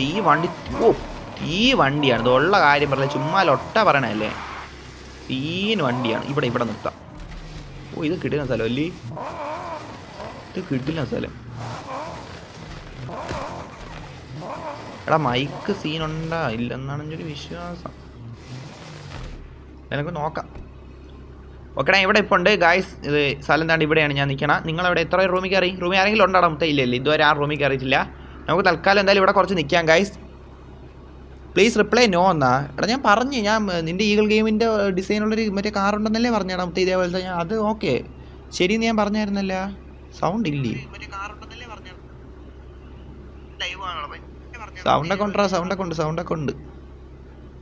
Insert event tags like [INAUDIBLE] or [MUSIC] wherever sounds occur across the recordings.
ഈ വണ്ടി ഓ ഈ വണ്ടിയാണ്. ഇതുള്ള കാര്യം പറഞ്ഞ ചുമ്മാ ലൊട്ട പറയണല്ലേ സീൻ വണ്ടിയാണ്. ഇവിടെ ഇവിടെ നിർത്താം. ഓ ഇത് കിട്ടുന്ന സ്ഥലം അല്ലേ? ഇത് കിട്ടില്ല സ്ഥലം. എടാ മൈക്ക് സീനുണ്ടാ ഇല്ലെന്നാണ് എന്റെ ഒരു വിശ്വാസം. എനിക്ക് നോക്കാം. ഓക്കെടാ ഇവിടെ ഇപ്പോൾ ഉണ്ട്. ഗായ്സ് ഇത് സ്ഥലം താണ്ട് ഇവിടെയാണ് ഞാൻ നിൽക്കണം നിങ്ങളവിടെ എത്ര റൂമിൽ കയറി? റൂമിൽ ആരെങ്കിലും ഉണ്ടാടാ മുത്ത ഇതുവരെ ആ റൂമിൽ കയറിയിട്ടില്ല. നമുക്ക് തൽക്കാലം എന്തായാലും ഇവിടെ കുറച്ച് നിൽക്കാം ഗൈസ് പ്ലീസ് റിപ്ലൈ നോ എന്നാ. എടാ ഞാൻ പറഞ്ഞു ഞാൻ നിന്റെ ഈഗിൾ ഗെയിമിന്റെ ഡിസൈനുള്ളൊരു മറ്റേ കാർ ഉണ്ടെന്നല്ലേ പറഞ്ഞേടാ മുത്ത ഇതേപോലത്തെ ഞാൻ അത് ഓക്കെ ശരിയെന്ന് ഞാൻ പറഞ്ഞായിരുന്നല്ല. സൗണ്ട് ഇല്ലേ? സൗണ്ടൊക്കെ ഉണ്ടാ? സൗണ്ടൊക്കെ ഉണ്ട് സൗണ്ടൊക്കെ ഉണ്ട്.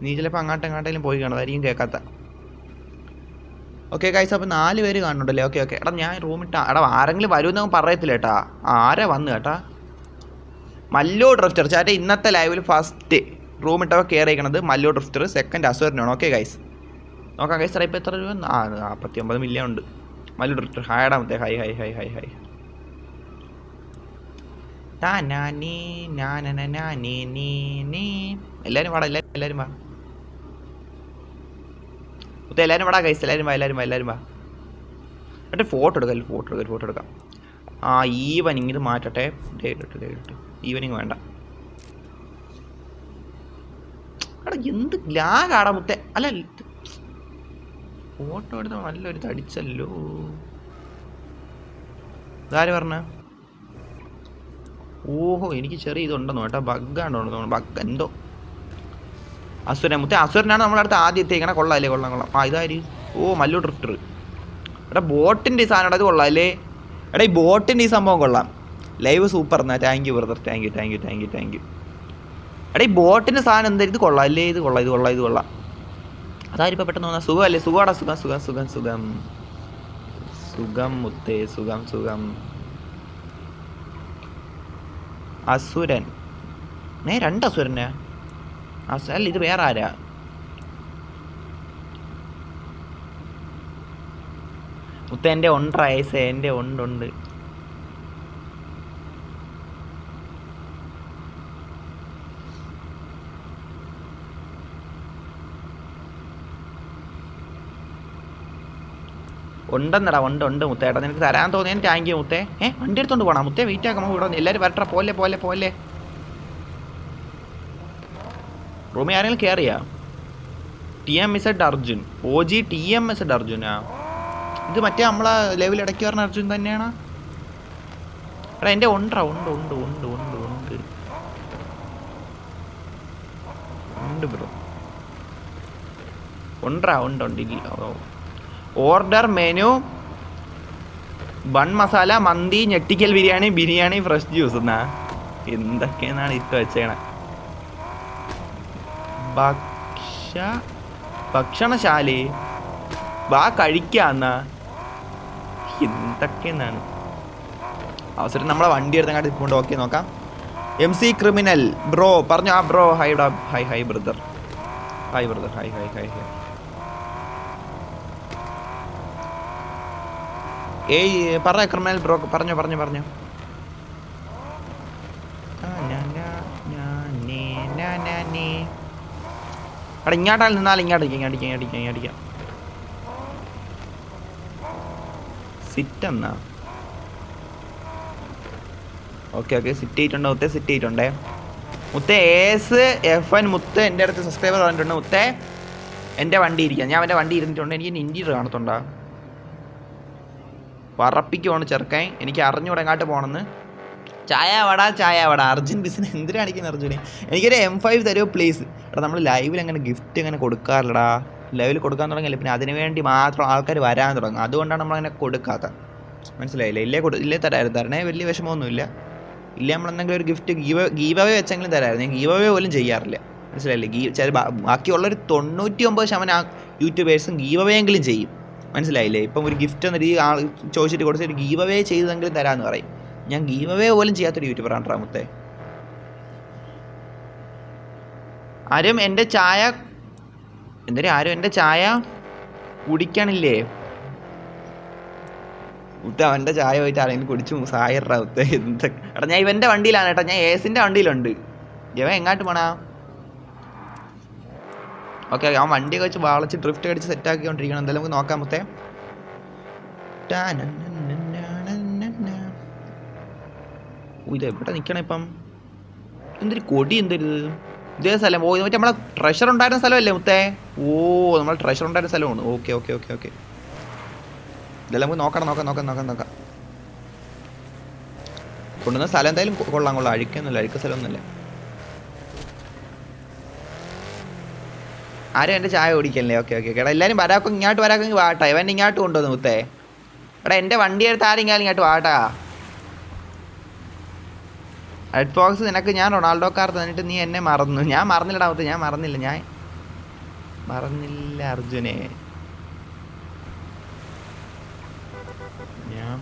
നീ ചിലപ്പോൾ അങ്ങോട്ടും എങ്ങോട്ടേലും പോയി കാണും അതായിരിക്കും കേൾക്കാത്ത ഓക്കെ കൈസ് അപ്പോൾ നാല് പേര് കാണുന്നുണ്ടല്ലേ? ഓക്കെ ഓക്കെ എടാ ഞാൻ റൂമിട്ടാ എടാ ആരെങ്കിലും വരുമെന്ന് പറയത്തില്ല കേട്ടാ. ആരാ വന്ന് കേട്ടാ? മല്ലോ ഡ്രിഫ്റ്റർ ചാറ്റ ഇന്നത്തെ ലൈവിൽ ഫസ്റ്റ് റൂം ഇട്ടവ കെയർ ചെയ്യണത് മല്ലോ ഡ്രിഫ്റ്റർ സെക്കൻഡ് അസുരനാണ് ഓക്കെ ഗൈസ് നോക്കാം ഗൈസ് സാറേ ഇപ്പോൾ എത്ര രൂപ? ആ നാൽപ്പത്തി ഒമ്പത് മില്യൺ ഉണ്ട്. മല്ലോ ഡ്രിഫ്റ്റർ ഹായ് മറ്റേ hi hi hi hi hi എല്ലാവരും വാടാ എല്ലാവരും എല്ലാവരും വാ. എല്ലാവരും വാടാ ഗൈസ് എല്ലാവരും വാ എല്ലാവരും വാ എല്ലാവരും വാ. ഫോട്ടോ എടുക്കാം ഫോട്ടോ എടുക്കാം ഫോട്ടോ എടുക്കാം. ആ ഈവനിങ് ഇത് മാറ്റട്ടെ. ഡേറ്റ് ഡേറ്റ് ഈവനിങ് വേണ്ട. എടാ എന്ത് ലാഗാടാ മുത്തെ. അല്ല ഫോട്ടോ എടുത്ത നല്ലൊരു തടിച്ചല്ലോ. ഇതാര് പറഞ്ഞ? ഓഹോ എനിക്ക് ചെറിയ ഇതുണ്ടെന്നോ കേട്ടോ. ബഗ്ഗാണ്ടോ തോന്നുന്നു. ബഗ് എന്തോ. അസുരൻ മുത്തെ അസുരനാണ് നമ്മളെ അടുത്ത് ആദ്യം കൊള്ളാം കൊള്ളാല്ലേ കൊള്ളാം കൊള്ളാം. ആ ഇതാര്? ഓ മല്ലു ഡ്രിഫ്റ്റർ എടാ ബോട്ടിന്റെ സാധനം ഇത് കൊള്ളാം അല്ലേ? എടാ ഈ ബോട്ടിന്റെ ഈ സംഭവം കൊള്ളാം. ലൈവ് സൂപ്പർ എന്നാ. Thank you brother thank you thank you thank you thank you എടാ ഈ ബോട്ടിന്റെ സാധനം എന്താ? ഇത് കൊള്ളാം. അല്ലേ ഇത് കൊള്ളാം ഇത് കൊള്ളാം ഇത് കൊള്ളാം. അതായിരിക്കും പെട്ടെന്ന് തോന്നാ സുഖമല്ലേ സുഖമാടാ സുഖം സുഖം സുഖം സുഖം സുഖം. മുത്തേ സുഖം സുഖം. അസുരൻ. ഏ രണ്ട് അസുരനാ അസു അല്ല ഇത് വേറെ ആരാ? മുത്ത എന്റെ ഉണ്ട് വയസ്സ് എന്റെ ഉണ്ടുണ്ട് ഉണ്ടെന്നടാ ഉണ്ട് ഉണ്ട് മുത്തേട്ടാ നിനക്ക് തരാൻ തോന്നിയ താങ്ക് യു മുത്തേ. ഏ വണ്ടി എടുത്തോണ്ട് പോണാ? മുത്തേ വെയിറ്റ് ആക്കാം ഇവിടെ എല്ലാവരും വരട്ടെ പോലെ പോലെ പോലെ. റൂമിൽ ആരെങ്കിലും കയറിയാ T M S ed Arjun. O G T M S ed അർജുനാ? ഇത് മറ്റേ നമ്മളെ ലെവൽ ഇടയ്ക്ക് പറഞ്ഞ അർജുൻ തന്നെയാണ്? എടാ എന്റെ ഉണ്ടടാ ഉണ്ട് ഉണ്ട് ഉണ്ട് ഉണ്ട് ഉണ്ട്. ഉണ്ട് ബ്രോ. ഉണ്ടാ ഉണ്ട് ഉണ്ട് ഇല്ല. ഓർഡർ മെനു ബൺ മസാല മന്തി ഞെട്ടിക്കൽ ബിരിയാണി ബിരിയാണി ഫ്രഷ് ജ്യൂസ് എന്നാ എന്തൊക്കെയെന്നാണ് ഇട്ട് വെച്ചേണ ഭക്ഷ ഭക്ഷണശാല. വാ കഴിക്കാന്നാ എന്തൊക്കെയെന്നാണ് അവസരം നമ്മളെ വണ്ടി എടുത്തങ്ങാട്ട് ഇപ്പോൾ ഓക്കെ നോക്കാം. എം സി ക്രിമിനൽ ബ്രോ പറഞ്ഞു. ആ ബ്രോ ഹൈ ഡാ hi hi brother hi brother hi hi hi hi ഏയ് പറഞ്ഞ ക്രിമിനൽ ബ്രോ പറഞ്ഞോ പറഞ്ഞു പറഞ്ഞോ. അവിടെ ഇങ്ങോട്ടാൽ നിന്നാൽ ഇങ്ങോട്ടേക്ക് ഇങ്ങോട്ടേക്ക് ഇങ്ങോട്ടേക്ക് ഇങ്ങോട്ടേക്ക് സിറ്റ് എന്നാ ഓക്കെ ഓക്കെ സിറ്റ് ചെയ്തിട്ടുണ്ട് മുത്തേ? സിറ്റ് ചെയ്തിട്ടുണ്ടേ. മുത്തേ എസ് എഫ് എൻ മുത്ത് എന്റെ അടുത്ത് സബ്സ്ക്രൈബർ പറഞ്ഞിട്ടുണ്ട് മുത്തേ. എന്റെ വണ്ടി ഇരിക്കാം. ഞാൻ എന്റെ വണ്ടി ഇരുന്നിട്ടുണ്ട്. എനിക്ക് ഇന്റീരിയർ കാണത്തുണ്ടോ. പറപ്പിക്കുവാണ് ചെറുക്കൻ. എനിക്ക് അറിഞ്ഞൂടെ എങ്ങാട്ട് പോകണമെന്ന് ചായ വട ചായ വട. അർജുൻ ബിസിന് എന്തിനാണ് അടിക്കുന്നത് അർജുനെ? എനിക്കൊരു എം ഫൈവ് തരുമോ പ്ലീസ് എടാ നമ്മൾ ലൈവിൽ അങ്ങനെ ഗിഫ്റ്റ് അങ്ങനെ കൊടുക്കാറില്ലടാ. ലൈവിൽ കൊടുക്കാൻ തുടങ്ങിയില്ല പിന്നെ അതിന് വേണ്ടി മാത്രം ആൾക്കാർ വരാൻ തുടങ്ങും. അതുകൊണ്ടാണ് നമ്മളങ്ങനെ കൊടുക്കാത്തത് മനസ്സിലായില്ലേ? ഇല്ലേ കൊടു ഇല്ലേ തരായിരുന്നു. തരണേ വലിയ വിഷമമൊന്നുമില്ല. ഇല്ലേ നമ്മൾ എന്തെങ്കിലും ഒരു ഗിഫ്റ്റ് ഗീവ് ഗീവ് അവേ വെച്ചെങ്കിലും തരായിരുന്നു. ഞാൻ ഗീവ് അവേ പോലും ചെയ്യാറില്ല. മനസ്സിലായില്ലേ? ഗീ ചില ബാക്കിയുള്ളൊരു തൊണ്ണൂറ്റി ഒമ്പത് ശതമാനം യൂട്യൂബേഴ്സും ഗീവ് അവേ എങ്കിലും ചെയ്യും. മനസ്സിലായില്ലേ? ഇപ്പം ഒരു ഗിഫ്റ്റ് എന്ന രീതി ആൾ ചോദിച്ചിട്ട് കൊടുത്ത് ഒരു ഗീവ് അവേ ചെയ്തെങ്കിലും തരാമെന്ന് പറയും. ഞാൻ ഗീവ് അവേ പോലും ചെയ്യാത്തൊരു യൂട്യൂബറാണ് റാമുത്തെ ആരും എന്റെ ചായ എന്തായാലും ആരും എന്റെ ചായ കുടിക്കണില്ലേ? ഉത്ത അവന്റെ ചായ പോയിട്ട് ആരെങ്കിലും കുടിച്ചു സായറാ ഉത്ത എന്തൊക്കെ എടാ ഞാൻ ഇവന്റെ വണ്ടിയിലാണ് കേട്ടോ ഞാൻ ഏസിന്റെ വണ്ടിയിലുണ്ട്. ഇവൻ എങ്ങാട്ട് പോണാ? ഓക്കെ അവൻ വണ്ടി വെച്ച് വളച്ച് ഡ്രിഫ്റ്റ് അടിച്ച് സെറ്റ് ആക്കിക്കൊണ്ടിരിക്കണം. എന്തായാലും നമുക്ക് നോക്കാം മുത്തേ. ഇത് എവിടെ നിൽക്കണം ഇപ്പം? എന്തൊരു കൊടി എന്തൊരു ഇതേ സ്ഥലം. ഓ ഇത് മറ്റേ നമ്മളെ ട്രഷർ ഉണ്ടായിരുന്ന സ്ഥലമല്ലേ മുത്തേ? ഓ നമ്മൾ ട്രഷർ ഉണ്ടായിരുന്ന സ്ഥലമാണ്. Okay okay okay okay. ഇതെല്ലാം നമുക്ക് നോക്കണം നോക്കാം നോക്കാം നോക്കാം നോക്കാം. കൊണ്ടുവന്ന സ്ഥലം എന്തായാലും കൊള്ളാം കൊള്ളാം. അഴിക്കൊന്നുമില്ല അഴുക്ക സ്ഥലമൊന്നുമില്ല. ആരും എന്റെ ചായ കുടിക്കല്ലേ? ഓക്കെ ഓക്കെ എടാ എല്ലാവരും വരാക്കും ഇങ്ങോട്ട് വരാക്കെങ്കിൽ വാട്ടാ ഇവൻ ഇങ്ങോട്ട് കൊണ്ടുവന്നു മുത്തേ. എടാ എന്റെ വണ്ടി എടുത്ത് ആരെങ്കിലും ഇങ്ങോട്ട് വാട്ടാ റെഡ് ഫോക്സ് നിനക്ക് ഞാൻ റൊണാൾഡോ കാർ തന്നിട്ട് നീ എന്നെ മറന്നു. ഞാൻ മറന്നില്ലടാ ഞാൻ മറന്നില്ല ഞാൻ മറന്നില്ല അർജുനെ. ഞാൻ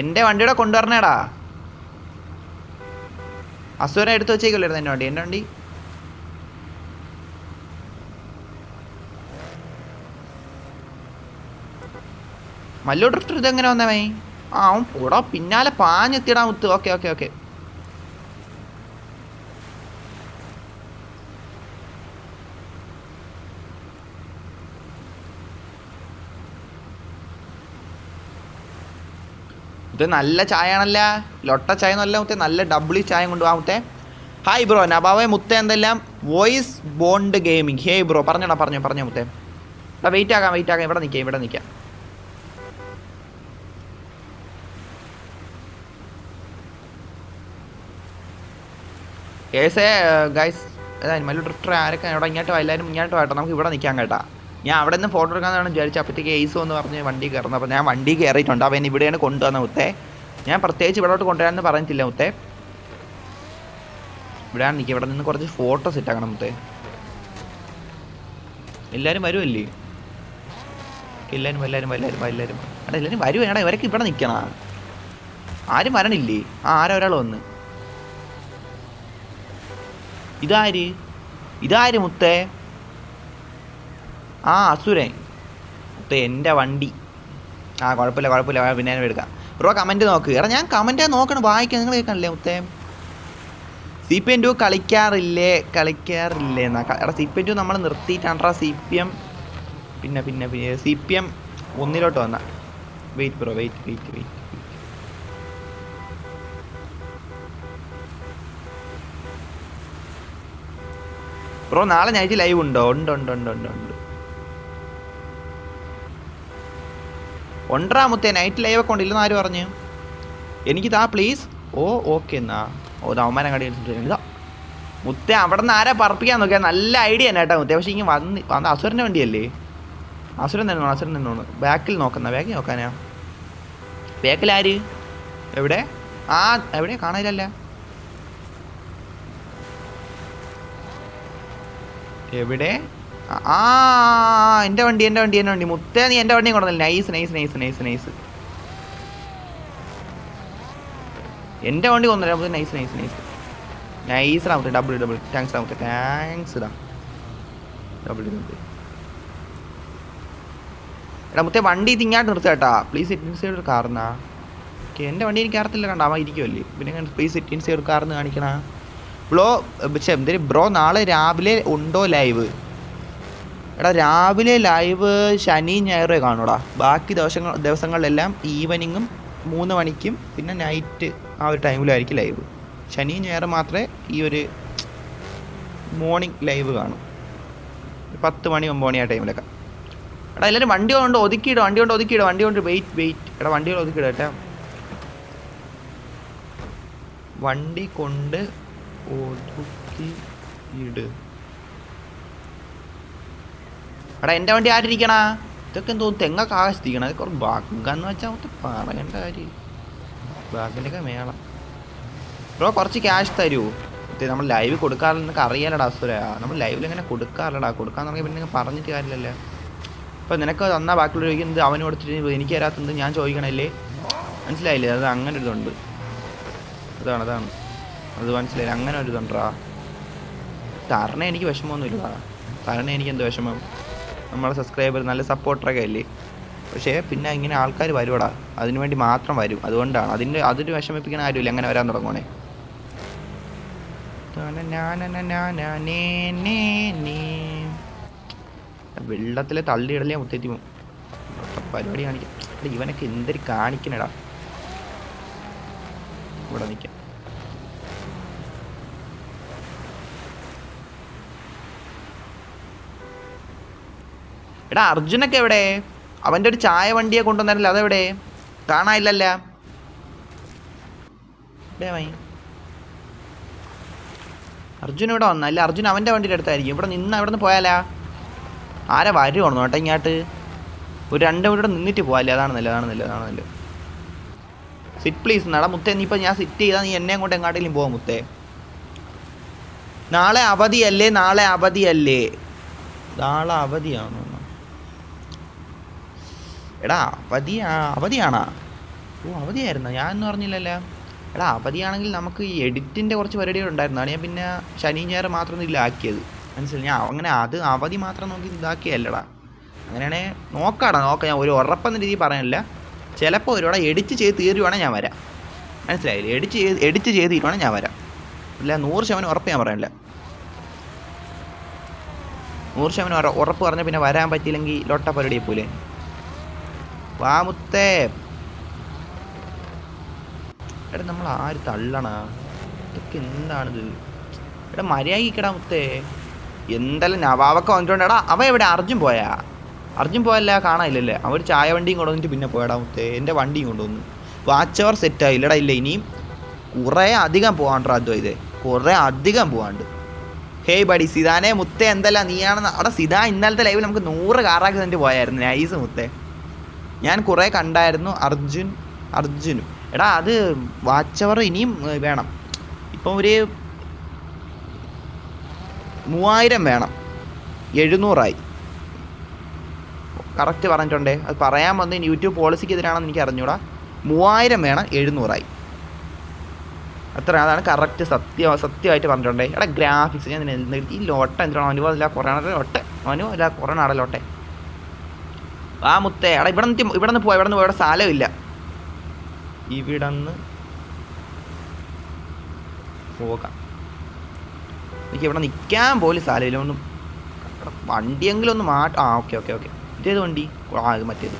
എന്റെ വണ്ടിയുടെ കൊണ്ടുവരണേടാ. അസുര എടുത്തു വെച്ചേക്കല്ലായിരുന്നു എന്റെ വണ്ടി. എന്റെ വണ്ടി? മല്ലോ ഡ്രിഫ്റ്റർ ഇതെങ്ങനെ വന്നവേ ആ അവൻ പോടാ പിന്നാലെ പാഞ്ഞെത്തിയിടാൻ മുത്ത്. Okay okay okay. ഇത് നല്ല ചായ ആണല്ല ലൊട്ട ചായ എന്നല്ല മുത്തേ നല്ല ഡബിൾ ചായ കൊണ്ടുപോകാ മുത്തേ. ഹായ് ബ്രോ നബാവെ മുത്ത എന്തെല്ലാം? Voice bond gaming hey bro പറഞ്ഞോടാ പറഞ്ഞോ പറഞ്ഞോ മുത്തേ. വെയിറ്റ് ആകാം വെയിറ്റ് ആകാം. ഇവിടെ നിൽക്കാം ഇവിടെ നിൽക്കാം കേസേ ഗൈസ് മല്ലു ഡ്രിഫ്റ്റർ ആരൊക്കെ ഇവിടെ ഇങ്ങോട്ട് എല്ലാവരും ഇങ്ങോട്ട് വാട്ടോ നമുക്ക് ഇവിടെ നിൽക്കാൻ കേട്ടാ. ഞാൻ അവിടെ നിന്ന് ഫോട്ടോ എടുക്കാന്നാണ് വിചാരിച്ചത് അപ്പോഴത്തേക്ക് ഏസോ എന്ന് പറഞ്ഞ് വണ്ടി കയറുന്നത് അപ്പോൾ ഞാൻ വണ്ടി കയറിയിട്ടുണ്ട്. അപ്പോൾ എന്നെ ഇവിടെയാണ് കൊണ്ടുവന്ന മുത്തേ ഞാൻ പ്രത്യേകിച്ച് ഇവിടോട്ട് കൊണ്ടുവരാമെന്ന് പറഞ്ഞിട്ടില്ല മുത്തേ ഇവിടെയാണ് നിൽക്കുക. ഇവിടെ നിന്ന് കുറച്ച് ഫോട്ടോ സെറ്റ് ആക്കണം മുത്തേ എല്ലാവരും വരുമല്ലേ എല്ലാവരും എല്ലാവരും എല്ലാവരും എല്ലാവരും എടാ എല്ലാവരും വരുവേടാ ഇവരൊക്കെ ഇവിടെ നിൽക്കണം. ആരും വരണില്ലേ? ആ ആരൊരാൾ വന്ന്? ഇതാര്? ഇതാര് മുത്തേ? ആ അസുരൻ. മുത്തേ എന്റെ വണ്ടി. ആ കുഴപ്പമില്ല കുഴപ്പമില്ല. പിന്നെ എടുക്കാം. ബ്രോ കമന്റ് നോക്ക്. എടാ ഞാൻ കമന്റ് നോക്കണം വായിക്കാം നിങ്ങൾ കേൾക്കണല്ലേ മുത്തേ? സി പി എം ടു കളിക്കാറില്ലേ? കളിക്കാറില്ലേ എന്നാ. എടാ സി പി എം ടു നമ്മൾ നിർത്തിയിട്ടാണ്ടാ സി പി എം പിന്നെ പിന്നെ പിന്നെ സി പി എം ഒന്നിലോട്ട് വന്ന. Wait bro wait wait wait bro നാളെ നൈറ്റ് ലൈവ് ഉണ്ടോ? ഉണ്ട് ഉണ്ട് ഉണ്ട് ഉണ്ട് ഉണ്ട്. ഉണ്ടറാ മുത്തേ നൈറ്റ് ലൈവ് ഒക്കെ ഉണ്ടില്ലെന്ന് ആര് പറഞ്ഞു? എനിക്ക് താ പ്ലീസ് ഓ ഓക്കെ എന്നാ. ഓ അവന്മാരം കടി ഇതാ. മുത്തേ അവിടെ നിന്ന് ആരാ പറപ്പിക്കാൻ നോക്കിയാൽ നല്ല ഐഡിയ തന്നെ കേട്ടോ മുത്തേ. പക്ഷേ ഇങ്ങനെ വന്ന് വന്ന അസുരന്റെ വണ്ടിയല്ലേ? അസുരൻ നിന്നോ അസുരൻ തന്നെ ബാക്കിൽ നോക്കുന്ന ബാക്കിൽ നോക്കാനാ? ബാക്കിൽ ആര്? എവിടെ? ആ എവിടെ കാണാനില്ല എവിടെ? ആ, എന്റെ വണ്ടി എന്റെ വണ്ടി എന്റെ വണ്ടി. മുത്തേ നീ എന്റെ വണ്ടി കൊണ്ടുവന്നില്ല? Nice nice nice nice nice എന്റെ വണ്ടി കൊണ്ടുവന്നില്ല നൈസ് നൈസ് നൈസ് നൈസ് രാമത്തെ ഡബിൾ ഡബിൾ താങ്ക്സ് രാമത്തെ താങ്ക്സ് ഇടാ ഡബിൾ ഡബിൾ എടാ മുത്തേ വണ്ടി തിങ്ങാട്ട് നിർത്തുക നിർത്തേട്ടാ പ്ലീസ് ഇറ്റ് ഇൻസൈഡ് ഒരു കാർന്നാ ഓക്കെ എന്റെ വണ്ടി എനിക്ക് അറിയത്തില്ല കണ്ട? അവൻ ഇരിക്കുമല്ലേ പിന്നെ പ്ലീസ് ഇറ്റ് ഇൻസൈഡ് ഒരു കാണിക്കണ? ബ്രോ എന്തൊരു ബ്രോ നാളെ രാവിലെ ഉണ്ടോ ലൈവ്? എടാ രാവിലെ ലൈവ് ശനി ഞായറേ കാണൂടാ ബാക്കി ദിവസങ്ങൾ ദിവസങ്ങളിലെല്ലാം ഈവനിങ്ങും മൂന്ന് മണിക്കും പിന്നെ നൈറ്റ് ആ ഒരു ടൈമിലായിരിക്കും ലൈവ്. ശനി ഞായർ മാത്രമേ ഈ ഒരു മോർണിംഗ് ലൈവ് കാണും. പത്ത് മണി ഒമ്പത് മണി ആ ടൈമിലൊക്കെ. എടാ എല്ലാവരും വണ്ടി കൊണ്ട് ഒതുക്കിയിടും വണ്ടി കൊണ്ട് ഒതുക്കിയിടും വണ്ടി കൊണ്ട് വെയിറ്റ് വെയിറ്റ്. എടാ വണ്ടി കൊണ്ട് ഒതുക്കിയിടും കേട്ടോ. വണ്ടി കൊണ്ട് ഒതുക്കി ഇട്. എടാ എന്റെ വണ്ടി ആരിരിക്കണ? ഇതൊക്കെ എന്തോ ആകാശത്തിരിക്കണം അതൊക്കെ കുറച്ച് ബാഗെന്ന് വെച്ചാൽ മൊത്തം പറയേണ്ട കാര്യം. ബാഗിന്റെ ഒക്കെ മേള. ബ്രോ കുറച്ച് ക്യാഷ് തരൂ. നമ്മൾ ലൈവ് കൊടുക്കാറില്ലെന്നൊക്കെ അറിയാലടാ അസുര. നമ്മൾ ലൈവിൽ ഇങ്ങനെ കൊടുക്കാറില്ലടാ. കൊടുക്കാന്ന് പറഞ്ഞാൽ പിന്നെ പറഞ്ഞിട്ട് കാര്യമില്ലല്ലേ. ഇപ്പം നിനക്ക് തന്നാ ബാക്കിയുള്ള ചോദിക്കുന്നത് അവന് കൊടുത്തിട്ട് എനിക്ക് തരാത്തത് ഞാൻ ചോദിക്കണല്ലേ? മനസ്സിലായില്ലേ? അത് അങ്ങനെ ഒരു അതാണ് അതാണ്. അത് മനസ്സിലായില്ല. അങ്ങനെ ഒരു ഇതുണ്ടാ തരണ എനിക്ക് വിഷമമൊന്നുമില്ല. തരണ എനിക്ക് എന്ത് വിഷമം. നമ്മളെ സബ്സ്ക്രൈബർ നല്ല സപ്പോർട്ടറൊക്കെ അല്ലേ? പക്ഷേ പിന്നെ ഇങ്ങനെ ആൾക്കാർ വരുവടാ. അതിനു വേണ്ടി മാത്രം വരും. അതുകൊണ്ടാണ്. അതിന്റെ അതൊരു വിഷമിപ്പിക്കുന്ന ആരുമില്ല അങ്ങനെ വരാൻ തുടങ്ങണേ വെള്ളത്തിലെ തള്ളിയിടലേ മുത്തേറ്റി പരിപാടി കാണിക്കാം. ഇവനൊക്കെ എന്തൊരു കാണിക്കണടാ. ഇവിടെ നിൽക്കാം എടാ അർജുനൊക്കെ എവിടെ? അവന്റെ ഒരു ചായ വണ്ടിയെ കൊണ്ടുവന്നാലല്ലോ അതെവിടെ? കാണാനില്ലല്ല. അർജുന ഇവിടെ വന്ന അല്ല അർജുൻ അവന്റെ വണ്ടിയുടെ അടുത്തായിരിക്കും. ഇവിടെ നിന്ന് അവിടെ നിന്ന് പോയാലാ? ആരെ വരുവാണോ കേട്ടോ ഇങ്ങോട്ട്? ഒരു രണ്ട് മിനിറ്റ് നിന്നിട്ട് പോകാല്ലേ അതാണ് നല്ലത് അതാണ് നല്ലത് അതാണ് നല്ലത്. സിറ്റ് പ്ലീസ് നടാ മുത്തേ നീ ഇപ്പം ഞാൻ സിറ്റ് ചെയ്താൽ നീ എന്നെ കൊണ്ട് എങ്ങോട്ടെങ്കിലും പോവാം മുത്തേ. നാളെ അവധിയല്ലേ നാളെ അവധിയല്ലേ? നാളെ അവധിയാണോ? എടാ അവധിയാ അവധിയാണ. ഓ അവധിയായിരുന്നോ? ഞാൻ എന്ന് പറഞ്ഞില്ലല്ലോ എടാ അവധിയാണെങ്കിൽ നമുക്ക് ഈ എഡിറ്റിന്റെ കുറച്ച് പരിപാടികൾ ഉണ്ടായിരുന്നതാണ് ഞാൻ പിന്നെ ശനി ഞായർ മാത്രം ഇതിലാക്കിയത് മനസ്സിലായി? ഞാൻ അങ്ങനെ അത് അവധി മാത്രം നോക്കി ഇതാക്കിയല്ലടാ. അങ്ങനെയാണെങ്കിൽ നോക്കാടാ നോക്കാം. ഞാൻ ഒരു ഉറപ്പെന്ന രീതിയിൽ പറയാനില്ല. ചിലപ്പോൾ ഒരുപാട് എഡിറ്റ് ചെയ്ത് തീരുവാണെങ്കിൽ ഞാൻ വരാം. മനസ്സിലായില്ലേ? എഡിറ്റ് ചെയ്ത് എഡിറ്റ് ചെയ്ത് തീരുവാണെങ്കിൽ ഞാൻ വരാം. ഇല്ല നൂറ് ശതമാനം ഉറപ്പ് ഞാൻ പറയാനില്ല. നൂറ് ശതമാനം ഉറ- ഉറപ്പ് പറഞ്ഞാൽ പിന്നെ വരാൻ പറ്റിയില്ലെങ്കിൽ ലൊട്ട പരിപാടിയെ പോലെ. വാ മുത്തേ എടാ നമ്മൾ ആര് തള്ളണ? ഇതൊക്കെ എന്താണിത്? എടാ മര്യാദക്കിടാ മുത്തേ. എന്തെല്ലാം നവാവൊക്കെ വന്നിട്ടുണ്ട്. എടാ അവ എവിടെ? അർജുൻ പോയാ? അർജുൻ പോയല്ല കാണാനില്ലല്ലേ? അവർ ചായ വണ്ടിയും കൊണ്ടുവന്നിട്ട് പിന്നെ പോയടാ മുത്തേ. എന്റെ വണ്ടിയും കൊണ്ടുവന്നു. വാച്ച് അവർ സെറ്റായി ഇല്ലടാ ഇല്ല ഇനിയും. കുറേ അധികം പോകാണ്ടോ അദ്വൈതേ. കുറേ അധികം പോകാണ്ട് ഹേയ് ബഡി സിതാനെ മുത്തേ എന്തല്ല നീയാണെന്ന്. അവിടെ സിതാ ഇന്നലത്തെ ലൈവിൽ നമുക്ക് നൂറ് കാറാക്കി തന്നിട്ട് പോയായിരുന്നു. നൈസ് മുത്തേ. ഞാൻ കുറേ കണ്ടായിരുന്നു അർജുൻ അർജുനും. എടാ അത് വാച്ച് അവർ ഇനിയും വേണം. ഇപ്പം ഒരു മൂവായിരം വേണം. എഴുന്നൂറായി. കറക്റ്റ് പറഞ്ഞിട്ടുണ്ടേ. അത് പറയാൻ വന്ന് യൂട്യൂബ് പോളിസിക്ക് എതിരാണെന്ന് എനിക്ക് അറിഞ്ഞൂടാ. മൂവായിരം വേണം എഴുന്നൂറായി. അത്ര അതാണ് കറക്റ്റ് സത്യ സത്യമായിട്ട് പറഞ്ഞിട്ടുണ്ടേ. എടാ ഗ്രാഫിക്സ് ഞാൻ ഈ ലോട്ട എന്തിനാണോ? അനുഭവം അല്ല കുറേ ലോട്ടെ അനുഭവം അല്ല കുറേ നാടെ ലോട്ടെ. ആ മുത്തേ എടാ ഇവിടെ നിന്ന് ഇവിടെ നിന്ന് പോവാ ഇവിടെ നിന്ന് ഇവിടെ സ്ഥലമില്ല. ഇവിടെ നിന്ന് പോകാം. എനിക്ക് ഇവിടെ നിൽക്കാൻ പോലും സ്ഥലമില്ല. ഒന്നും വണ്ടിയെങ്കിലും ഒന്ന് മാറ്റ ആ ഓക്കെ ഓക്കെ ഓക്കെ. ഇതേത് വണ്ടി? ആ ഇത് മറ്റേത്.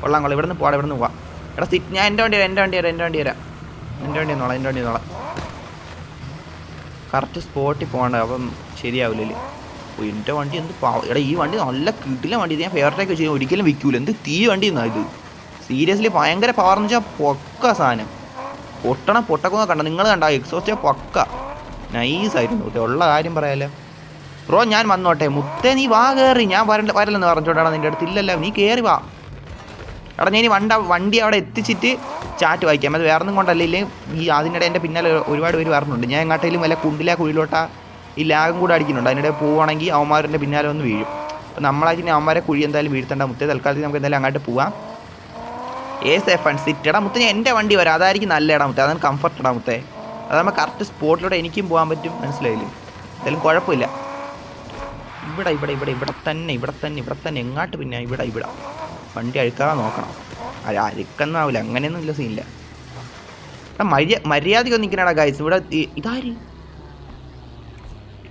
കൊള്ളാം കൊള്ളാം. ഇവിടെ നിന്ന് പോടാ ഇവിടെ നിന്ന് പോവാം. എടാ സിറ്റ് ഞാൻ എന്റെ വണ്ടി വരാം എന്റെ വണ്ടി തരാം എന്റെ വണ്ടി തരാം. എന്റെ വണ്ടി നോളാം എന്റെ വണ്ടി നോളാം കറക്റ്റ് സ്പോട്ടിൽ പോകണ്ട അപ്പം ശരിയാവില്ലല്ലേ. ഓ എന്റെ വണ്ടി എന്ത് പാവ. എടാ ഈ വണ്ടി നല്ല കിട്ടില്ല വണ്ടി ഞാൻ ഫേവറേറ്റ് ഒക്കെ ചെയ്യും. ഒരിക്കലും വിൽക്കൂല. എന്ത് തീ വണ്ടി എന്നാ ഇത്? സീരിയസ്ലി ഭയങ്കര പവർ എന്ന് വെച്ചാൽ പൊക്ക സാധനം. പൊട്ടണ പൊട്ടക്കുന്ന കണ്ട. നിങ്ങൾ കണ്ട എക്സോസ്റ്റ് പൊക്ക. നൈസായിരുന്നു ഇത് ഉള്ള കാര്യം പറയാലോ. ബ്രോ ഞാൻ വന്നോട്ടെ. മുത്തേ നീ വാ കയറി ഞാൻ വരണ്ട വരലെന്ന് പറഞ്ഞോട്ടാണ് നിന്റെ അടുത്ത്. ഇല്ലല്ലോ നീ കയറി വാ. എടാ ഞാൻ ഇനി വണ്ട വണ്ടി അവിടെ എത്തിച്ചിട്ട് ചാറ്റ് വായിക്കാം. അത് വേറെ ഒന്നും കൊണ്ടല്ല. ഇല്ലേ ഈ അതിനിടെ എന്റെ പിന്നാലെ ഒരുപാട് പേര് പറഞ്ഞിട്ടുണ്ട് ഞാൻ എങ്ങാട്ടേലും വല്ല കുണ്ടിലാ കുഴിയിലോട്ടാ ഈ ലാഗും കൂടെ അടിക്കുന്നുണ്ട്. അതിനിടെ പോവുകയാണെങ്കിൽ അവന്മാരുടെ പിന്നാലെ ഒന്ന് വീഴും. അപ്പോൾ നമ്മളായിട്ട് അവന്മാരെ കുഴി എന്തായാലും വീഴ്ത്തേണ്ട. മുത്തേ തൽക്കാലത്തിൽ നമുക്ക് എന്തായാലും അങ്ങോട്ട് പോവാം. ഏ സേഫ് ആൻഡ് സിറ്റ് എടാ മുത്തേ എന്റെ വണ്ടി വരാം. അതായിരിക്കും നല്ല ഇടാ മുത്തേ. അതാണ് കംഫർട്ട് ഇടാ മുത്തേ. അതാകുമ്പോൾ കറക്റ്റ് സ്പോട്ടിലൂടെ എനിക്കും പോകാൻ പറ്റും. മനസ്സിലായില്ലേ? എന്തായാലും കുഴപ്പമില്ല. ഇവിടെ ഇവിടെ ഇവിടെ ഇവിടെ തന്നെ ഇവിടെ തന്നെ ഇവിടെ തന്നെ. എങ്ങാട്ട് പിന്നെ ഇവിടെ ഇവിടെ. വണ്ടി അഴുക്കാതെ നോക്കണം. അത് അഴുക്കൊന്നും ആവില്ല അങ്ങനെയൊന്നും ഇല്ല സീനില്ല മര്യ മര്യാദയ്ക്ക് നിൽക്കണടാ ഗൈസ് ഇവിടെ ഇതാര്?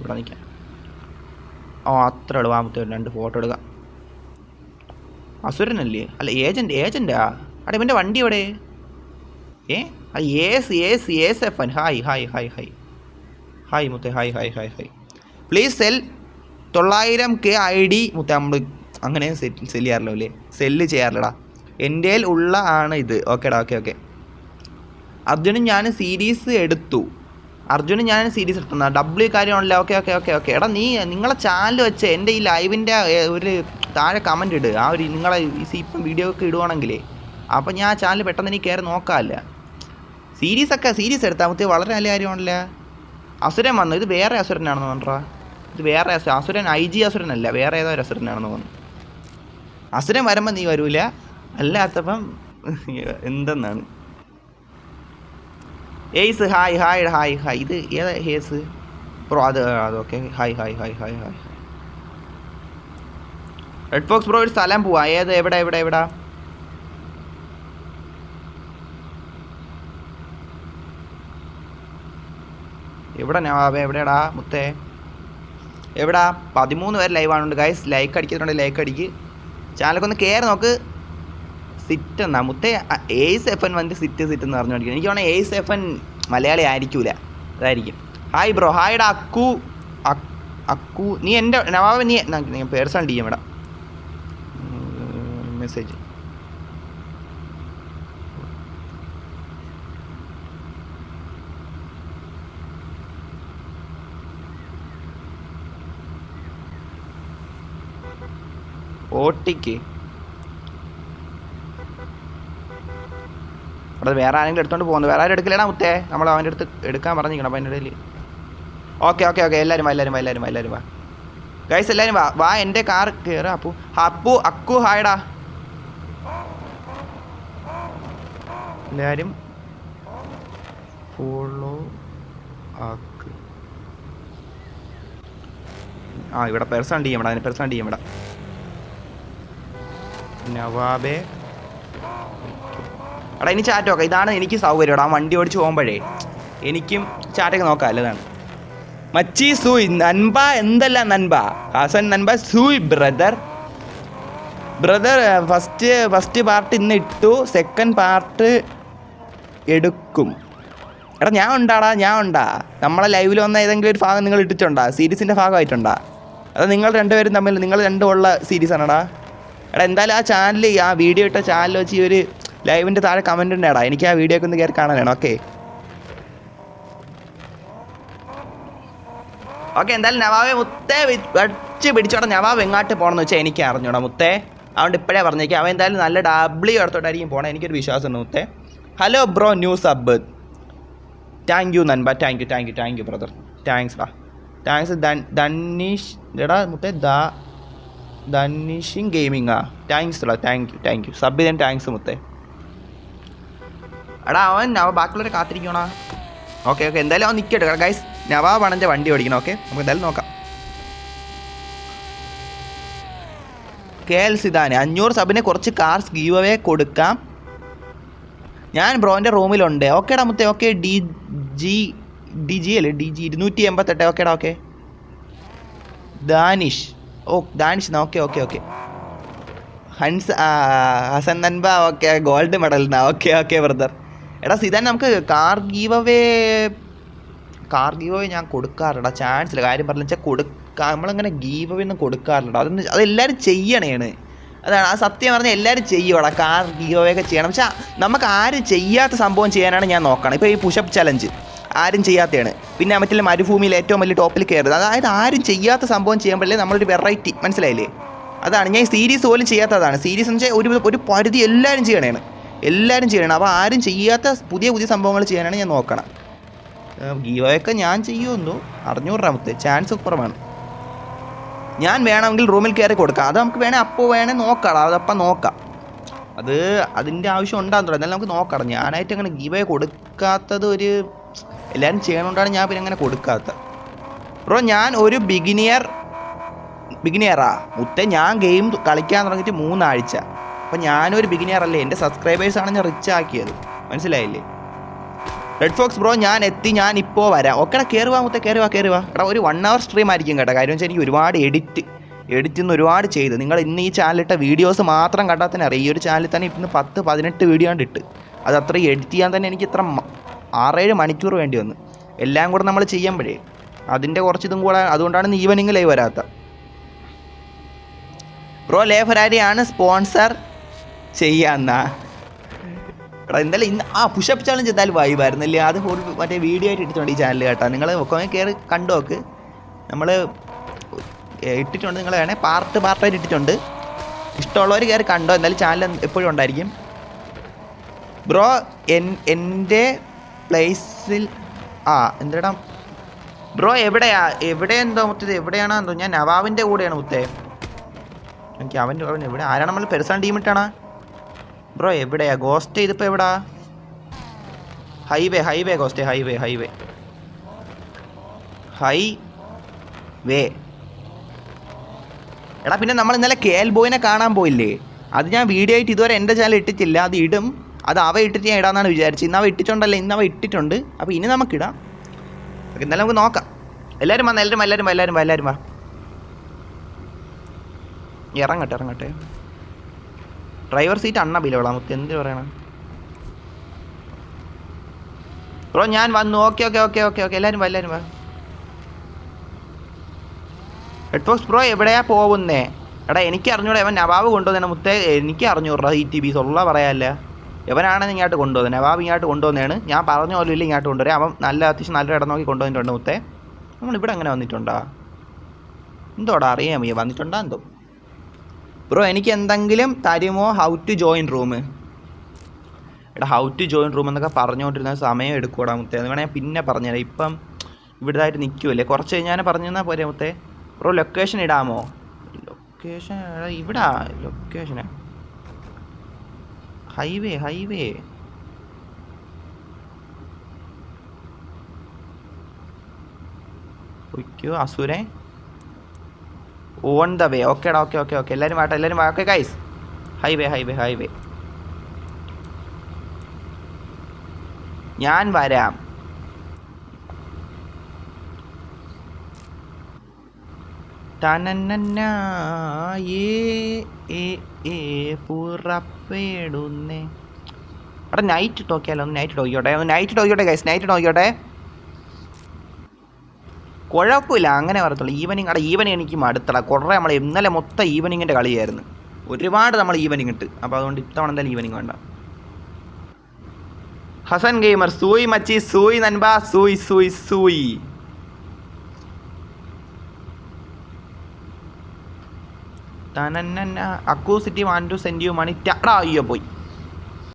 ഇവിടെ നിൽക്കാം. ഓ അത്ര എളുപ്പാമത്തെ രണ്ട് ഫോട്ടോ എടുക്കാം. അസുരനല്ലേ? അല്ല ഏജന്റ് ഏജന്റാ അവിടെ ഇവന്റെ വണ്ടി എവിടെ? ഏ? അത് ace ace ace F N hi hi hi hi hi മുത്തേ hi hi hi hi please sell തൊള്ളായിരം കെ ഐ ഡി മുത്തേ നമ്മൾ അങ്ങനെ സെറ്റ് സെൽ ചെയ്യാറില്ല അല്ലേ? സെല്ല് ചെയ്യാറില്ലടാ. എന്റെ ഉള്ള ആണ് ഇത്. ഓക്കേടാ ഓക്കെ ഓക്കെ അർജുനും ഞാൻ സീരീസ് എടുത്തു. അർജുനും ഞാൻ സീരീസ് എടുത്തുന്ന ഡബ്ല്യു കാര്യമാണല്ലോ. ഓക്കെ ഓക്കെ ഓക്കെ ഓക്കെ എടാ നീ നിങ്ങളെ ചാനൽ വെച്ച് എന്റെ ഈ ലൈവിന്റെ ഒരു താഴെ കമന്റ് ഇട്. ആ ഒരു നിങ്ങളെ ഇപ്പം വീഡിയോ ഒക്കെ ഇടുവാണെങ്കിലേ അപ്പം ഞാൻ ആ ചാനൽ പെട്ടെന്ന് എനിക്ക് കയറി നോക്കാമല്ല സീരീസ് ഒക്കെ സീരീസ് എടുത്താൽ മതി. വളരെ നല്ല കാര്യമാണല്ലോ. അസുരൻ വന്നു. ഇത് വേറെ അസുരനാണെന്ന് പറഞ്ഞാ ഇത് വേറെ അസുരൻ അസുരൻ ഐ ജി അസുരനല്ല. വേറെ ഏതോ ഒരു അസുരനാണെന്ന് തോന്നുന്നു. അസുരൻ വരുമ്പോൾ നീ വരൂല. അല്ലാത്തപ്പം [LAUGHS] എന്തെന്നാണ്? Ace hi hi hi hi ഇത് ഏതാ ഹേസ് ബ്രോ അത് അതൊക്കെ. Hi hi hi hi hi red fox bro ഒരു സ്ഥലം പോവാ. ഏത്? എവിടെ എവിടെ എവിടെ? എവിടെ നവാബേ എവിടെടാ മുത്തേ. എവിടാ? പതിമൂന്ന് പേര് ലൈവ് ആണുണ്ട്. ഗൈസ് ലൈക്ക് അടിക്കുന്നുണ്ട് ലൈക്ക് അടിക്ക്. ചാനലൊക്കെ ഒന്ന് കയറി നോക്ക്. സിറ്റ് എന്നാ മുത്തേ എയ്സ് എഫ് എൻ വന്നിട്ട് സിറ്റ് സിറ്റ് എന്ന് പറഞ്ഞു എനിക്ക് വേണമെങ്കിൽ എയ്സ് എഫ് എൻ മലയാളി ആയിരിക്കൂല. അതായിരിക്കും. ഹായ് ബ്രോ ഹായ്ഡാ അക്കു അക്കു നീ എന്റെ നവാബ് നീ നീ പേഴ്സണൽ ഡി എം ഇടാം മെസ്സേജ് ഓട്ടിക്ക് അവിടെ വേറെ ആരെങ്കിലും എടുത്തോണ്ട് പോകുന്നു. വേറെ ആരും എടുക്കില്ലടാ മുത്തേ. നമ്മൾ അവന്റെ അടുത്ത് എടുക്കാൻ പറഞ്ഞിരിക്കണം അപ്പം അതിന്റെ ഇടയിൽ ഓക്കെ ഓക്കെ ഓക്കെ. എല്ലാവരും എല്ലാവരും വാ എല്ലാവരും വാ എല്ലാവരും വാ. ഗൈസ് എല്ലാവരും വാ. വാ എന്റെ കാർ കയറുക അപ്പു. അപ്പു അക്കു ഹായടാ. എല്ലാവരും ഫോളോ ആക്ക്. ആ ഇവിടെ പേഴ്സൺ ഡി എം ഇടാ പേഴ്സൺ ഡി എം നവാബെ. എടാ ഇനി ചാറ്റ് നോക്കാം. ഇതാണ് എനിക്ക് സൗകര്യം ആ വണ്ടി ഓടിച്ച് പോകുമ്പോഴേ. എനിക്കും ചാറ്റൊക്കെ നോക്കാം അല്ലതാണ്. മച്ചി സൂയ് നൻപ എന്തല്ല നൻപ? ഹസൻ നൻപ sous brother. Brother first first part ഇന്ന് ഇട്ടു സെക്കൻഡ് പാർട്ട് എടുക്കും. എടാ ഞാൻ ഉണ്ടാടാ ഞാൻ ഉണ്ടാ. നമ്മളെ ലൈവിൽ വന്ന ഏതെങ്കിലും ഒരു ഭാഗം നിങ്ങൾ ഇട്ടിട്ടുണ്ടാ? സീരീസിന്റെ ഭാഗമായിട്ടുണ്ടാ? അത് നിങ്ങൾ രണ്ടുപേരും തമ്മിൽ നിങ്ങൾ രണ്ടും ഉള്ള സീരീസ് ആണടാ? എടാ എന്തായാലും ആ ചാനൽ ആ വീഡിയോ ഇട്ട ചാനൽ വെച്ച് ഈ ഒരു ലൈവിന്റെ താഴെ കമന്റ് ഉണ്ടാടാ എനിക്ക് ആ വീഡിയോ ഒക്കെ ഒന്ന് കയറി കാണാനാണ് ഓക്കെ ഓക്കെ എന്തായാലും നവാബെ മുത്തേ വച്ച് പിടിച്ചോടെ. നവാവ് എങ്ങാട്ട് പോകണമെന്ന് വെച്ചാൽ എനിക്ക് അറിഞ്ഞൂടാ മുത്തേ. അതുകൊണ്ട് ഇപ്പോഴേ പറഞ്ഞേക്കാം അവൻ എന്തായാലും നല്ല ഡബ്ലി എടുത്തോട്ടായിരിക്കും പോകണം എനിക്കൊരു വിശ്വാസമുണ്ട് മുത്തേ. Hello bro new sub thank you നൻപ. Thank you thank you thank you brother thanks ഡാ താങ്ക്സ് ധനീഷ് എടാ മുത്തേ ദാ. ധനീഷിങ് ഗെയിമിങ്ങാ താങ്ക്സ് ഡാ thank you thank you sub ചെയ്താൻ thanks മുത്തേ. എടാ അവൻ നവ ബാക്കിയുള്ളവരെ കാത്തിരിക്കണോ ഓക്കെ ഓക്കെ എന്തായാലും അവൻ നിൽക്കട്ടെ ഗൈസ് നവാബാണ് എന്റെ വണ്ടി ഓടിക്കണം ഓക്കെ നമുക്ക് എന്തായാലും നോക്കാം. കെ എൽ സിദാന് അഞ്ഞൂറ് സബിന് കുറച്ച് കാർസ് ഗീവ് അവേ കൊടുക്കാം. ഞാൻ ബ്രോന്റെ റൂമിലുണ്ട്. ഓക്കേടാ മുത്തേ okay D G D G അല്ലേ? ഡി ജി ഇരുന്നൂറ്റി എൺപത്തെട്ട് ഓക്കേടാ ഓക്കെ ദാനിഷ്. ഓ ദാനിഷ് എന്നാ ഓക്കെ ഓക്കെ ഓക്കെ ഹൻസ് ഹസൻ നൻബ ഓക്കെ ഗോൾഡ് മെഡൽ എന്നാ ഓക്കെ ഓക്കെ ബ്രദർ എടാ സിതാൻ നമുക്ക് കാർ ഗീവ് കാർ ഗീവ് ഞാൻ കൊടുക്കാറില്ല ചാൻസ് ഇല്ല. കാര്യം പറഞ്ഞു വെച്ചാൽ കൊടുക്കാ നമ്മളിങ്ങനെ ഗീവ് ഒന്നും കൊടുക്കാറില്ല അതൊന്ന് അതെല്ലാവരും ചെയ്യണേണ് അതാണ് ആ സത്യം പറഞ്ഞാൽ എല്ലാവരും ചെയ്യുവാടാ കാർ ഗീവ് ഒക്കെ ചെയ്യണം. പക്ഷേ നമുക്ക് ആരും ചെയ്യാത്ത സംഭവം ചെയ്യാനാണ് ഞാൻ നോക്കണം. ഇപ്പോൾ ഈ പുഷപ്പ് ചലഞ്ച് ആരും ചെയ്യാത്തതാണ് പിന്നെ മറ്റുള്ള മരുഭൂമിയിൽ ഏറ്റവും വലിയ ടോപ്പിൽ കയറുന്നത്. അതായത് ആരും ചെയ്യാത്ത സംഭവം ചെയ്യുമ്പോഴേ നമ്മളൊരു വെറൈറ്റി മനസ്സിലായില്ലേ? അതാണ് ഞാൻ സീരീസ് പോലും ചെയ്യാത്തതാണ്. സീരീസ് എന്ന് വെച്ചാൽ ഒരു ഒരു പരിധി എല്ലാവരും ചെയ്യണേണ് എല്ലാവരും ചെയ്യണം. അപ്പോൾ ആരും ചെയ്യാത്ത പുതിയ പുതിയ സംഭവങ്ങൾ ചെയ്യാനാണ് ഞാൻ നോക്കണം. ഗീവയൊക്കെ ഞാൻ ചെയ്യുമെന്നു രൂപത്തെ ചാൻസ് കുറവാണ്. ഞാൻ വേണമെങ്കിൽ റൂമിൽ കയറി കൊടുക്കാം. അത് നമുക്ക് വേണേൽ അപ്പോൾ വേണേൽ നോക്കാം. അതപ്പം നോക്കാം. അത് അതിന്റെ ആവശ്യം ഉണ്ടാകുന്നു എന്നാലും നമുക്ക് നോക്കാം ഞാനായിട്ട് അങ്ങനെ ഗീവ കൊടുക്കാത്തത് ഒരു എല്ലാവരും ചെയ്യണോണ്ടാണ് ഞാൻ പിന്നെ അങ്ങനെ കൊടുക്കാത്തത്. ബ്രോ ഞാൻ ഒരു ബിഗിനിയർ ബിഗിനിയറാ മുത്തേ ഞാൻ ഗെയിം കളിക്കാൻ തുടങ്ങിയിട്ട് മൂന്നാഴ്ച. അപ്പം ഞാനൊരു ബിഗിനിയർ അല്ലേ? എന്റെ സബ്സ്ക്രൈബേഴ്സാണ് ഞാൻ റിച്ച് ആക്കിയത്. മനസ്സിലായില്ലേ? റെഡ് ഫോക്സ് ബ്രോ ഞാൻ എത്തി ഞാൻ ഇപ്പോൾ വരാം. ഓക്കെടാ കയറുവാ മുത്ത മുത്തേ കയറുവാ എടാ ഒരു വൺ അവർ സ്ട്രീം ആയിരിക്കും കേട്ടോ. കാര്യം വെച്ചാൽ എനിക്ക് ഒരുപാട് എഡിറ്റ് എഡിറ്റ് ഇന്ന് ഒരുപാട് ചെയ്ത്. നിങ്ങൾ ഇന്ന് ഈ ചാനലിട്ട വീഡിയോസ് മാത്രം കണ്ടാൽ തന്നെ അറിയാം. ഈ ഒരു ചാനലിൽ തന്നെ ഇന്ന് പത്ത് പതിനെട്ട് വീഡിയോ കണ്ടിട്ട് അത് അത്ര എഡിറ്റ് ചെയ്യാൻ തന്നെ എനിക്ക് ഇത്ര ആറേഴ് മണിക്കൂർ വേണ്ടി വന്ന്. എല്ലാം കൂടെ നമ്മൾ ചെയ്യുമ്പോഴേ അതിന്റെ കുറച്ച് ഇതും കൂടെ അതുകൊണ്ടാണ് ഈവനിങ് ലൈവ് വരാത്ത. ബ്രോ ലേ ഫെരാരിയാണ് സ്പോൺസർ ചെയ്യാന്നാ. എടാ എന്തായാലും ഇന്ന് ആ പുഷപ്പ് ചാലഞ്ച് എന്തായാലും വൈബായിരുന്നല്ലേ അത് മറ്റേ വീഡിയോ ആയിട്ട് ഇട്ടിട്ടുണ്ട് ഈ ചാനൽ കേട്ടോ. നിങ്ങൾ ഒക്കെ കയറി കണ്ടോക്ക് നമ്മൾ ഇട്ടിട്ടുണ്ട് നിങ്ങൾ വേണേൽ പാർട്ട് പാർട്ടായിട്ട് ഇട്ടിട്ടുണ്ട്. ഇഷ്ടമുള്ളവർ കയറി കണ്ടോ? എന്തായാലും ചാനൽ എപ്പോഴും ഉണ്ടായിരിക്കും. ബ്രോ എൻ എന്റെ പ്ലേസിൽ ആ എന്തെടാ? ബ്രോ എവിടെയാ? എവിടെ എന്തോ മുത്തത് എവിടെയാണോ എന്തോ? ഞാൻ നവാബിന്റെ കൂടെയാണ് മുത്തേ. എനിക്ക് അവന്റെ അവൻ എവിടെ? ആരാണ് നമ്മൾ പെരുസാൻ ടീം ഇട്ടാണ്? ബ്രോ എവിടെയാ? ഗോസ്റ്റ് ഇതിപ്പോ എവിടാ? Highway highway ghost highway highway highway എടാ പിന്നെ നമ്മൾ ഇന്നലെ കെ എൽ ബോയിനെ കാണാൻ പോയില്ലേ? അത് ഞാൻ വീഡിയോ ആയിട്ട് ഇതുവരെ എന്റെ ചാനൽ ഇട്ടിട്ടില്ല. അത് ഇടും. അത് അവ ഇട്ടിട്ട് ഞാൻ ഇടാന്നാണ് വിചാരിച്ചത്. ഇന്ന് അവ ഇട്ടിട്ടുണ്ടല്ലോ. ഇന്ന് അവ ഇട്ടിട്ടുണ്ട്. അപ്പോൾ ഇനി നമുക്കിടാം ഓക്കെ എന്നാലും നമുക്ക് നോക്കാം. എല്ലാവരും വന്ന്? എല്ലാവരും എല്ലാവരും എല്ലാവരും എല്ലാവരും വാ. ഇറങ്ങട്ടെ ഇറങ്ങട്ടെ. ഡ്രൈവർ സീറ്റ് അണ്ണ നമുക്ക് എന്ത് പറയണം? ബ്രോ ഞാൻ വന്നു. Okay okay okay okay okay എല്ലാവരും വാ എല്ലാവരും വാ. ഹെഡ്ഫോക്സ് ബ്രോ എവിടെയാ പോകുന്നേ? എടാ എനിക്ക് അറിഞ്ഞൂടാ ഇവൻ നവാബ് കൊണ്ടുവന്നേ മുത്തേ എനിക്ക് അറിഞ്ഞൂടാ ഈ ടി ബി സൊള്ള പറയാല്ല. എവനാണ് ഇങ്ങോട്ട് കൊണ്ടുവന്നത്. നവാബ് ഇങ്ങോട്ട് കൊണ്ടുവന്നതാണ് ഞാൻ പറഞ്ഞ പോലും ഇല്ല ഇങ്ങോട്ട് കൊണ്ടുവരാം അവൻ നല്ല അത്യാവശ്യം നല്ല ഇടം നോക്കി കൊണ്ടുവന്നിട്ടുണ്ട് മുത്തേ. നമ്മൾ ഇവിടെ അങ്ങനെ വന്നിട്ടുണ്ടാ? എന്തോടാ അറിയാൻ വയ്യ വന്നിട്ടുണ്ടാ എന്തോ? ബ്രോ എനിക്ക് എന്തെങ്കിലും തരുമോ? ഹൗ ടു ജോയിൻ റൂം എടാ ഹൗ ടു ജോയിൻ റൂം എന്നൊക്കെ പറഞ്ഞുകൊണ്ടിരുന്ന സമയം എടുക്കൂടാ മുത്തേ. അത് വേണേൽ പിന്നെ പറഞ്ഞുതരാം ഇപ്പം ഇവിടുതായിട്ട് നിൽക്കുമല്ലേ കുറച്ച് കഴിഞ്ഞാൽ പറഞ്ഞു തന്നാൽ പോരെ മുത്തേ. ബ്രോ ലൊക്കേഷൻ ഇടാമോ? ലൊക്കേഷൻ ഇവിടാ. ലൊക്കേഷന് ഹൈവേ ഹൈവേ ഒയ്ക്കോ അസുരേ. ഓൺ ദ വേ ഓക്കേടാ ഓക്കെ ഓക്കെ ഓക്കെ എല്ലാവരും വാട്ടെ എല്ലാവരും വാ. Okay guys highway highway highway ഞാൻ വരാം. പുറപ്പെടുന്നേ. അവിടെ നൈറ്റ് നോക്കിയാലോ ഒന്ന് നൈറ്റ് നോക്കിയോട്ടെ ഒന്ന് നൈറ്റ് നോക്കിയോട്ടെ ഗൈസ് നൈറ്റ് നോക്കിയോട്ടെ. കുഴപ്പമില്ല അങ്ങനെ പറയത്തുള്ളൂ ഈവനിങ് അവിടെ ഈവനിങ് എനിക്ക് മടുത്തട. കുറേ നമ്മൾ ഇന്നലെ മൊത്തം ഈവനിങ്ങിന്റെ കളിയായിരുന്നു. ഒരുപാട് നമ്മൾ ഈവനിങ് ഇട്ട്. അപ്പോൾ അതുകൊണ്ട് ഇത്തവണ എന്തായാലും ഈവനിങ് വേണ്ട. ഹസൻ ഗെയിമർ സൂയി മച്ചി സൂയി നൻബ സൂയി സൂയി സൂയി. തനന്ന അക്കൂസിറ്റി want to send you money ടാ അയ്യോ പോയി.